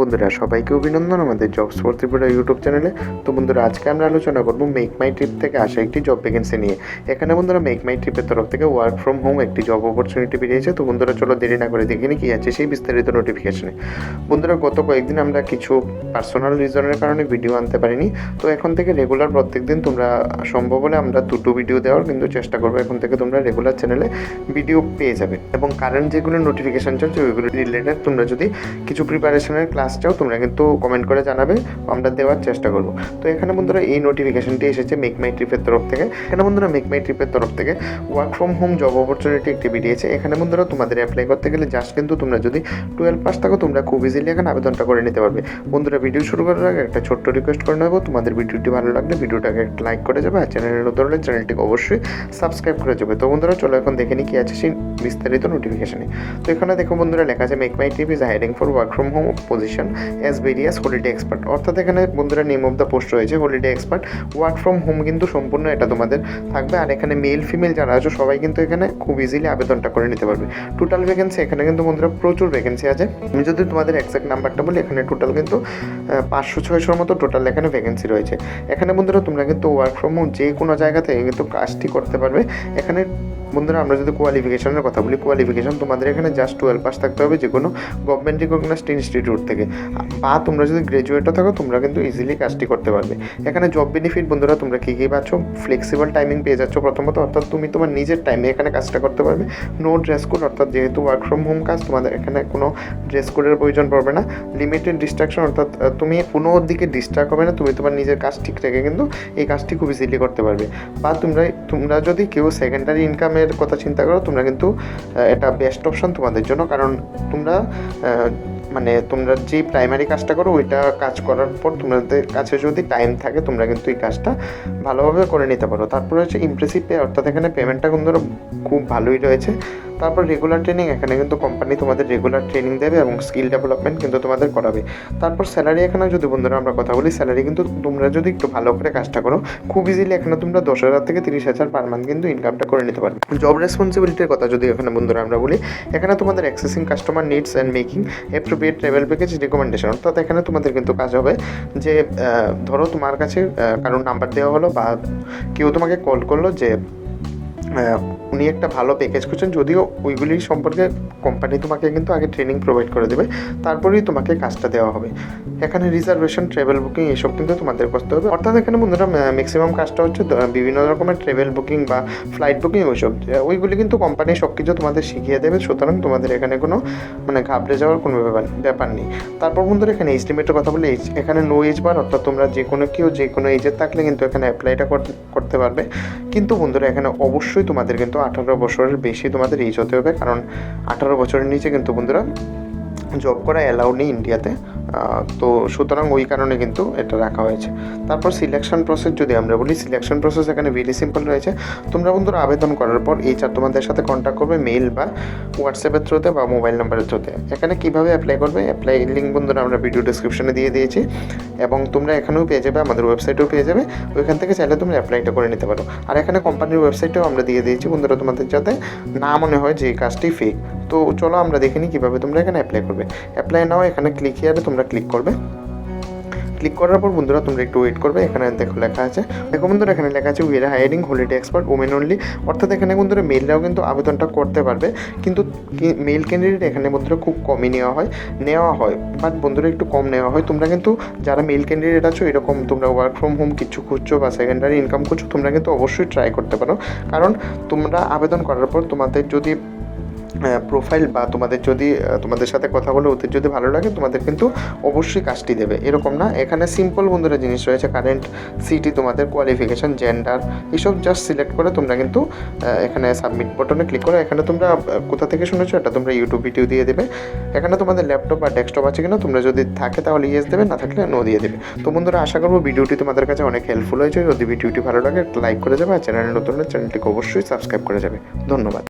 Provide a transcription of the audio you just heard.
বন্ধুরা, সবাইকে অভিনন্দন আমাদের জবস ফর ত্রিপুরা ইউটিউব চ্যানেলে তো বন্ধুরা, আজকে আমরা আলোচনা করব মেক মাই ট্রিপ থেকে আসা একটি জব ভ্যাকেন্সি নিয়ে। এখানে বন্ধুরা মেক মাই ট্রিপের তরফ থেকে ওয়ার্ক ফ্রম হোম একটি জব অপরচুনিটি বেরিয়েছে। তো বন্ধুরা, চলো দেরি না করে দেখে কি আছে সেই বিস্তারিত নোটিফিকেশনে বন্ধুরা, গত কয়েকদিন আমরা কিছু পার্সোনাল রিজনের কারণে ভিডিও আনতে পারিনি। তো এখন থেকে রেগুলার প্রত্যেকদিন তোমরা, সম্ভব হলে আমরা দুটো ভিডিও দেওয়ার কিন্তু চেষ্টা করব। এখন থেকে তোমরা রেগুলার চ্যানেলে ভিডিও পেয়ে যাবে। এবং কারেন্ট যেগুলো নোটিফিকেশন চলছে, ওইগুলো রিলেটেড তোমরা যদি কিছু প্রিপারেশনের ক্লাস চাও তোমরা কিন্তু কমেন্ট করে জানাবে, আমরা দেওয়ার চেষ্টা করব। তো এখানে বন্ধুরা এই নোটিফিকেশনটি এসেছে মেক মাই ট্রিপের তরফ থেকে। এখানে বন্ধুরা মেক মাই ট্রিপের তরফ থেকে work from home job opportunity একটি বেরিয়েছে এখানে বন্ধুরা তোমাদের অ্যাপ্লাই করতে গেলে জাস্ট কিন্তু তোমরা যদি টুয়েলভ পাস থাকো, তোমরা খুব ইজিলি এখানে আবেদনটা করে নিতে পারবে। বন্ধুরা ভিডিও শুরু করার আগে একটা ছোট্ট রিকোয়েস্ট করে নেব। তোমাদের ভিডিওটি ভালো লাগলে ভিডিওটাকে একটা লাইক করে যাবে আর চ্যানেলের নতুন হলে চ্যানেলটিকে অবশ্যই সাবস্ক্রাইব করে যাবে। তো বন্ধুরা চলো এখন দেখে নিই কি আছে সেই বিস্তারিত নোটিফিকেশনে তো এখানে দেখো বন্ধুরা লেখা আছে make my trip is hiring for work from home position as various holiday expert অর্থাৎ এখানে বন্ধুরা নেম অফ দ্য পোস্ট রয়েছে holiday expert work from home কিন্তু সম্পূর্ণ এটা তোমাদের থাকবে। আর এখানে মেল ফিমেল যারা আছো, সবাই কিন্তু এখানে খুব ইজিলি আবেদনটা করে নিতে পারবে। টোটাল ভ্যাকেন্সি এখানে কিন্তু বন্ধুরা প্রচুর ভ্যাকেন্সি আছে। আমি যদি তোমাদের এক্সাক্ট নাম্বারটা বলি, এখানে টোটাল কিন্তু পাঁচশো, ছয়শোর মতো টোটাল এখানে ভ্যাকেন্সি রয়েছে। এখানে বন্ধুরা তোমরা কিন্তু ওয়ার্ক ফ্রম হোম যে কোনো জায়গা থেকে কিন্তু কাজটি করতে পারবে। এখানে বন্ধুরা আমরা যদি কোয়ালিফিকেশনের কথা বলি কোয়ালিফিকেশন তোমাদের এখানে জাস্ট টুয়েলভ পাস থাকতে হবে যে কোনো গভর্নমেন্ট রিকগনাইজড ইনস্টিটিউট থেকে। বা তোমরা যদি গ্র্যাজুয়েটও থাকো, তোমরা কিন্তু ইজিলি কাজটি করতে পারবে। এখানে জব বেনিফিট বন্ধুরা, তোমরা কী কী পাচ্ছ? ফ্লেক্সিবল টাইমিং পেয়ে যাচ্ছ প্রথমত, অর্থাৎ তুমি তোমার নিজের টাইমে এখানে কাজটা করতে পারবে। নো ড্রেস কোড অর্থাৎ যেহেতু ওয়ার্ক ফ্রম হোম কাজ, তোমাদের এখানে কোনো ড্রেস কোডের প্রয়োজন পড়বে না। লিমিটেড ডিস্ট্রাকশন অর্থাৎ তুমি কোনো দিকে ডিস্ট্রাক্ট হবে না, তুমি তোমার নিজের কাজ ঠিক রেখে কিন্তু এই কাজটি খুব ইজিলি করতে পারবে। বা তোমরা তোমরা যদি কেউ সেকেন্ডারি ইনকামের কথা চিন্তা করো, তোমরা কিন্তু এটা বেস্ট অপশন তোমাদের জন্য। কারণ তোমরা মানে তোমরা যে প্রাইমারি কাজটা করো, ওইটা কাজ করার পর তোমাদের কাছে যদি টাইম থাকে, তোমরা কিন্তু এই কাজটা ভালোভাবে করে নিতে পারো। তারপরে হচ্ছে ইমপ্রেসিভ পে অর্থাৎ এখানে পেমেন্টটা কিন্তু খুব ভালোই রয়েছে। তারপর রেগুলার ট্রেনিং এখানে কিন্তু কোম্পানি তোমাদের রেগুলার ট্রেনিং দেবে এবং স্কিল ডেভেলপমেন্ট কিন্তু তোমাদের করাবে। তারপর স্যালারি এখানে যদি বন্ধুরা আমরা কথা বলি স্যালারি কিন্তু তোমরা যদি একটু ভালো করে কাজটা করো, খুব ইজিলি এখানে তোমরা দশ হাজার থেকে তিরিশ হাজার পার মান্থ কিন্তু ইনকামটা করে নিতে পারবে। জব রেসপন্সিবিলিটির কথা যদি এখানে বন্ধুরা আমরা বলি, এখানে তোমাদের accessing customer needs and making appropriate travel package recommendation অর্থাৎ এখানে তোমাদের কিন্তু কাজ হবে যে ধরো তোমার কাছে কারোর নাম্বার দেওয়া হলো বা কেউ তোমাকে কল করল যে উনি একটা ভালো প্যাকেজ করছেন যদিও ওইগুলি সম্পর্কে কোম্পানি তোমাকে কিন্তু আগে ট্রেনিং প্রোভাইড করে দেবে, তারপরেই তোমাকে কাজটা দেওয়া হবে। এখানে রিজার্ভেশন ট্রাভেল বুকিং এসব কিন্তু তোমাদের করতে হবে। অর্থাৎ এখানে বন্ধুরা ম্যাক্সিমাম কাজটা হচ্ছে বিভিন্ন রকমের ট্রাভেল বুকিং বা ফ্লাইট বুকিং ওইসব। ওইগুলি কিন্তু কোম্পানি সব কিছু তোমাদের শিখিয়ে দেবে, সুতরাং তোমাদের এখানে কোনো মানে ঘাবড়ে যাওয়ার কোনো ব্যাপার ব্যাপার নেই। তারপর বন্ধুরা, এখানে এস্টিমেটের কথা বলে এখানে নো এজ বার অর্থাৎ তোমরা যে কোনো কেউ যে কোনো এজের থাকলে কিন্তু এখানে অ্যাপ্লাইটা করতে পারবে। কিন্তু বন্ধুরা, এখানে অবশ্যই তোমাদের কিন্তু আঠারো বছরের বেশি তোমাদের এজ হতে হবে। কারণ আঠারো বছরের নিচে কিন্তু বন্ধুরা জব করা অ্যালাউ নেই ইন্ডিয়াতে তো সুতরাং ওই কারণে কিন্তু এটা রাখা হয়েছে। তারপর সিলেকশন প্রসেস যদি আমরা বলি সিলেকশন প্রসেস এখানে ভেরি সিম্পল রয়েছে। তোমরা বন্ধুরা আবেদন করার পর এই চার তোমাদের সাথে কন্ট্যাক্ট করবে মেইল বা হোয়াটসঅ্যাপের থ্রুতে বা মোবাইল নাম্বারের থ্রুতে এখানে কীভাবে অ্যাপ্লাই করবে? অ্যাপ্লাই লিঙ্ক বন্ধুরা আমরা ভিডিও ডিসক্রিপশনে দিয়ে দিয়েছি। এবং তোমরা এখানেও পেয়ে যাবে, আমাদের ওয়েবসাইটেও পেয়ে যাবে। ওইখান থেকে চাইলে তোমরা অ্যাপ্লাইটা করে নিতে পারো। আর এখানে কোম্পানির ওয়েবসাইটেও আমরা দিয়ে দিয়েছি বন্ধুরা তোমাদের যাতে না মনে হয় যে এই কাজটি ফেক তো চলো আমরা দেখে নিই কীভাবে তোমরা এখানে অ্যাপ্লাই করবে। অ্যাপ্লাই নাও, এখানে ক্লিক হিয়ারে তোমরা ক্লিক করবে। ক্লিক করার পর বন্ধুরা তোমরা একটু ওয়েট করবে, এখানে দেখো লেখা আছে। দেখো বন্ধুরা এখানে লেখা আছে we're hiring holiday expert women only অর্থাৎ এখানে বন্ধুরা মেলরাও কিন্তু আবেদনটা করতে পারবে। কিন্তু মেল ক্যান্ডিডেট এখানে বন্ধুরা খুব কমই নেওয়া হয় নেওয়া হয়। বাট বন্ধুরা একটু কম নেওয়া হয়। তোমরা কিন্তু যারা মেল ক্যান্ডিডেট আছো, এরকম তোমরা ওয়ার্ক ফ্রম হোম কিছু খুঁজছো বা সেকেন্ডারি ইনকাম করছ তোমরা কিন্তু অবশ্যই ট্রাই করতে পারো। কারণ তোমরা আবেদন করার পর তোমাদের যদি প্রোফাইল বা তোমাদের যদি তোমাদের সাথে কথা বলে ওদের যদি ভালো লাগে, তোমাদের কিন্তু অবশ্যই কাজটি দেবে। এরকম না, এখানে সিম্পল বন্ধুরা জিনিস রয়েছে কারেন্ট সিটি তোমাদের কোয়ালিফিকেশন জেন্ডার এসব জাস্ট সিলেক্ট করে তোমরা কিন্তু এখানে সাবমিট বটনে ক্লিক করে, এখানে তোমরা কোথা থেকে শুনেছো, এটা তোমরা ইউটিউব ভিডিও দিয়ে দেবে। এখানে তোমাদের ল্যাপটপ বা ডেস্কটপ আছে কিনা, তোমরা যদি থাকে তাহলে ইয়েস দেবে, না থাকলে নো দিয়ে দেবে। তো বন্ধুরা, আশা করব ভিডিওটি তোমাদের কাছে অনেক হেল্পফুল হয়েছে। যদি ভিডিওটি ভালো লাগে লাইক করে যাবে, আর চ্যানেলে নতুন চ্যানেলটিকে অবশ্যই সাবস্ক্রাইব করে যাবে। ধন্যবাদ।